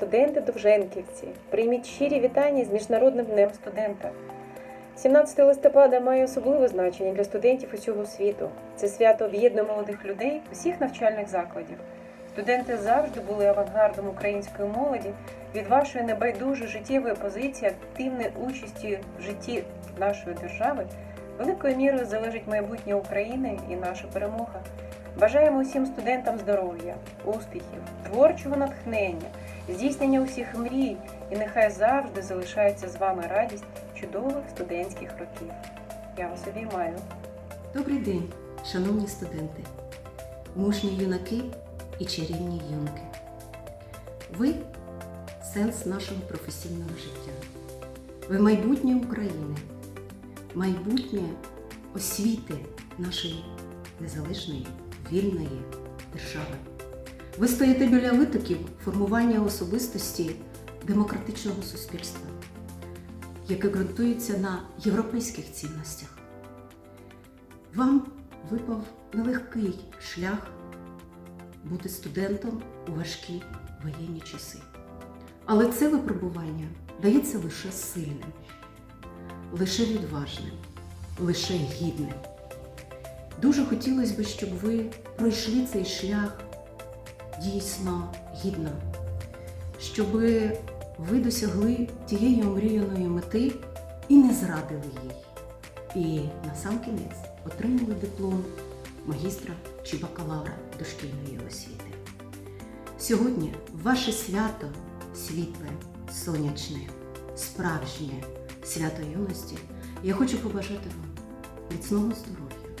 студенти Довженківці, прийміть щирі вітання з Міжнародним днем студента. 17 листопада має особливе значення для студентів усього світу. Це свято об'єднує молодих людей усіх навчальних закладів. Студенти завжди були авангардом української молоді. Від вашої небайдужої життєвої позиції, активної участі в житті нашої держави великою мірою залежить майбутнє України і наша перемога. Бажаємо усім студентам здоров'я, успіхів, творчого натхнення, здійснення усіх мрій, і нехай завжди залишається з вами радість чудових студентських років. Я вас обіймаю. Добрий день, шановні студенти, мужні юнаки і чарівні юнки. Ви сенс нашого професійного життя. Ви майбутнє України, майбутнє освіти нашої незалежної, вільної держави. Ви стоїте біля витоків формування особистості демократичного суспільства, яке ґрунтується на європейських цінностях. Вам випав нелегкий шлях бути студентом у важкі воєнні часи. Але це випробування дається лише сильним, лише відважним, лише гідним. Дуже хотілося б, щоб ви пройшли цей шлях дійсно гідно, щоб ви досягли тієї омріяної мети і не зрадили їй. І на сам кінець отримали диплом магістра чи бакалавра дошкільної освіти. Сьогодні ваше свято світле, сонячне, справжнє свято юності. Я хочу побажати вам міцного здоров'я,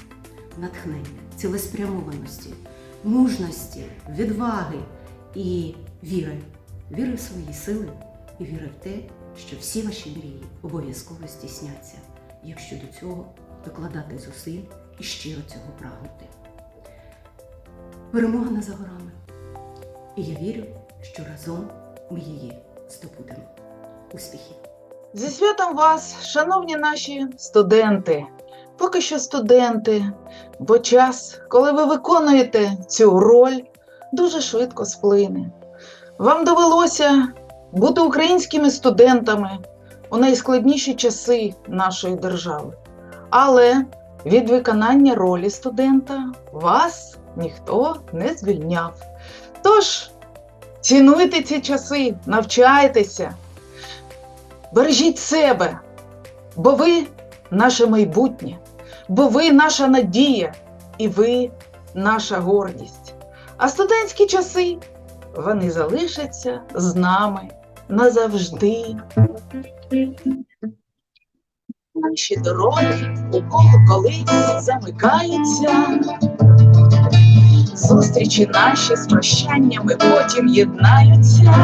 натхнення, цілеспрямованості, мужності, відваги і віри, віри в свої сили і віри в те, що всі ваші мрії обов'язково здійсняться, якщо до цього докладати зусиль і щиро цього прагнути. Перемога не за горами. І я вірю, що разом ми її здобудемо. Успіхів! Зі святом вас, шановні наші студенти, поки що студенти, бо час, коли ви виконуєте цю роль, дуже швидко сплине. Вам довелося бути українськими студентами у найскладніші часи нашої держави. Але від виконання ролі студента вас ніхто не звільняв. Тож цінуйте ці часи, навчайтеся, бережіть себе, бо ви наше майбутнє, бо ви наша надія і ви наша гордість. А студентські часи вони залишаться з нами назавжди. Наші дороги у коло колись замикаються. Зустрічі наші з прощаннями потім єднаються.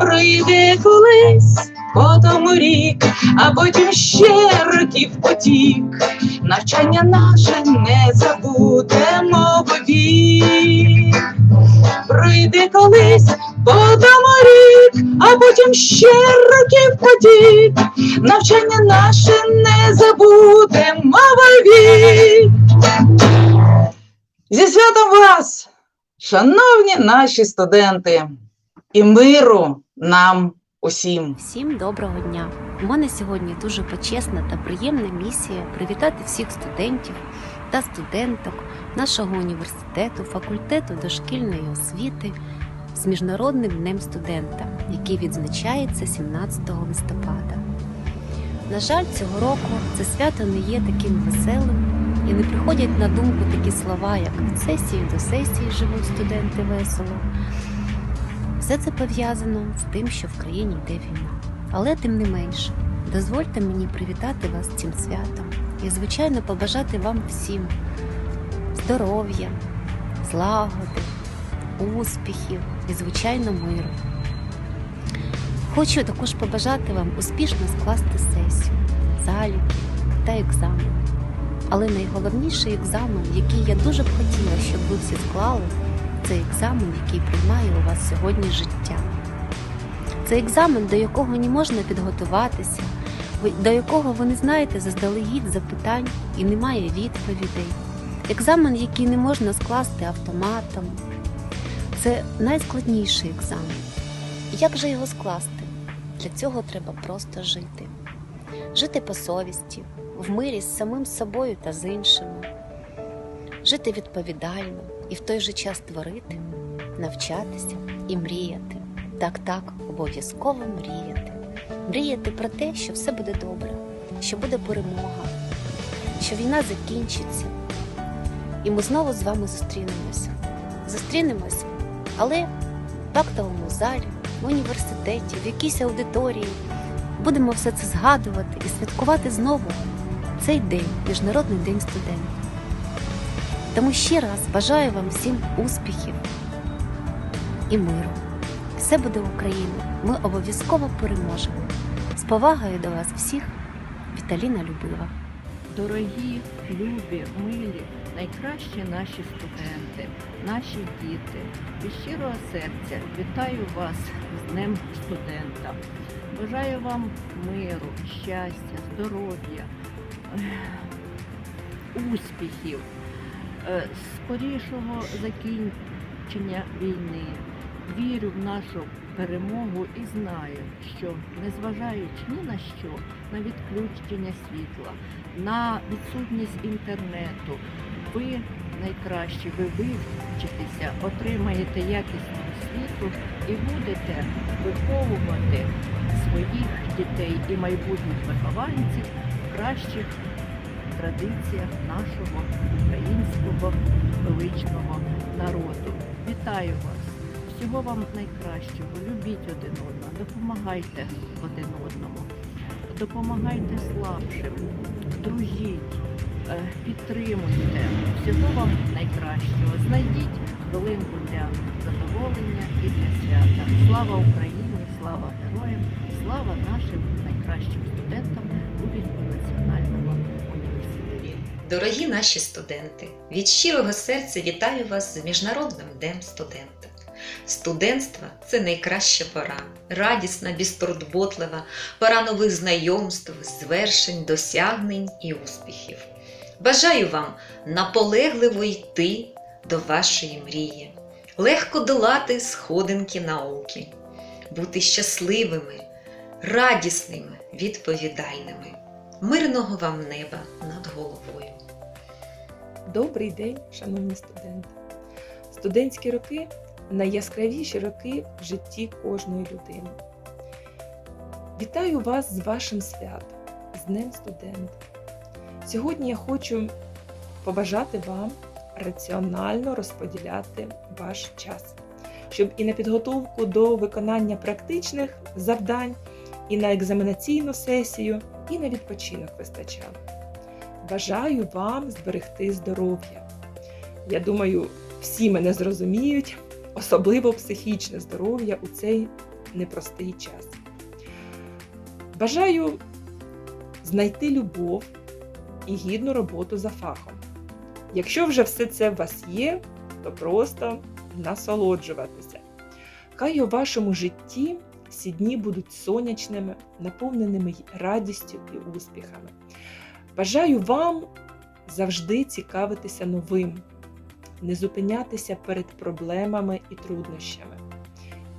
Прийде колись потім рік, а потім ще років потік. Навчання наше не забудемо вовік. Прийде колись потім рік, а потім ще років потік. Навчання наше не забудемо вовік. Зі святом вас, шановні наші студенти, і миру нам усім. Всім доброго дня! У мене сьогодні дуже почесна та приємна місія привітати всіх студентів та студенток нашого університету, факультету дошкільної освіти з Міжнародним днем студента, який відзначається 17 листопада. На жаль, цього року це свято не є таким веселим і не приходять на думку такі слова, як від сесії до сесії живуть студенти весело. Все це пов'язано з тим, що в країні йде війна. Але тим не менше, дозвольте мені привітати вас цим святом і, звичайно, побажати вам всім здоров'я, злагоди, успіхів і, звичайно, миру. Хочу також побажати вам успішно скласти сесію, заліки та екзамен. Але найголовніший екзамен, який я дуже б хотіла, щоб ви всі склали, це екзамен, який приймає у вас сьогодні життя. Це екзамен, до якого не можна підготуватися, до якого ви не знаєте заздалегідь запитань і немає відповідей. Екзамен, який не можна скласти автоматом. Це найскладніший екзамен. Як же його скласти? Для цього треба просто жити. Жити по совісті, в мирі з самим собою та з іншими, жити відповідально і в той же час творити, навчатися і мріяти. Так, так, обов'язково мріяти. Мріяти про те, що все буде добре, що буде перемога, що війна закінчиться, і ми знову з вами зустрінемося. Зустрінемось, але в актовому залі, в університеті, в якійсь аудиторії. Будемо все це згадувати і святкувати знову цей день, Міжнародний день студента. Тому ще раз бажаю вам всім успіхів і миру. Все буде Україна. Ми обов'язково переможемо. З повагою до вас всіх, Віталіна Любива. Дорогі, любі, милі, найкращі наші студенти, наші діти. Від щирого серця вітаю вас з Днем студента. Бажаю вам миру, щастя, здоров'я, успіхів, скорішого закінчення війни. Вірю в нашу перемогу і знаю, що незважаючи ні на що, на відключення світла, на відсутність інтернету. Ви найкращі, ви вивчитеся, отримаєте якісну освіту і будете виховувати своїх дітей і майбутніх вихованців кращих традиціях нашого українського величного народу. Вітаю вас! Всього вам найкращого, любіть один одного, допомагайте один одному допомагайте слабшим, дружіть, е, підтримуйте. Всього вам найкращого. Знайдіть хвилинку для задоволення і для свята. Слава Україні, слава героям, слава нашим найкращим Дорогі наші студенти, від щирого серця вітаю вас з Міжнародним днем студента. Студентство це найкраща пора, радісна, безтурботлива, пора нових знайомств, звершень, досягнень і успіхів. Бажаю вам наполегливо йти до вашої мрії, легко долати сходинки науки, бути щасливими, радісними, відповідальними. Мирного вам неба над головою. Добрий день, шановні студенти! Студентські роки найяскравіші роки в житті кожної людини. Вітаю вас з вашим святом, з Днем студента. Сьогодні я хочу побажати вам раціонально розподіляти ваш час, щоб і на підготовку до виконання практичних завдань, і на екзаменаційну сесію, і на відпочинок вистачало. Бажаю вам зберегти здоров'я. Я думаю, всі мене зрозуміють, особливо психічне здоров'я у цей непростий час. Бажаю знайти любов і гідну роботу за фахом. Якщо вже все це у вас є, то просто насолоджуватися. Хай у вашому житті всі дні будуть сонячними, наповненими радістю і успіхами. Бажаю вам завжди цікавитися новим, не зупинятися перед проблемами і труднощами,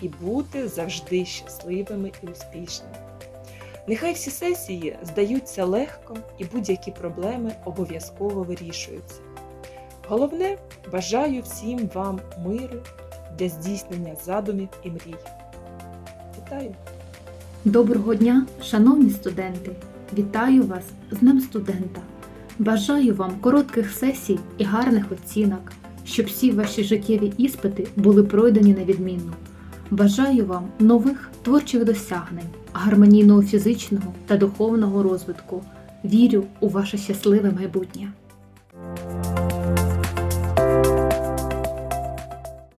і бути завжди щасливими і успішними. Нехай всі сесії здаються легко і будь-які проблеми обов'язково вирішуються. Головне, бажаю всім вам миру для здійснення задумів і мрій. Вітаю! Доброго дня, шановні студенти! Вітаю вас з Днем студента! Бажаю вам коротких сесій і гарних оцінок, щоб всі ваші життєві іспити були пройдені на відмінно. Бажаю вам нових творчих досягнень, гармонійного фізичного та духовного розвитку. Вірю у ваше щасливе майбутнє.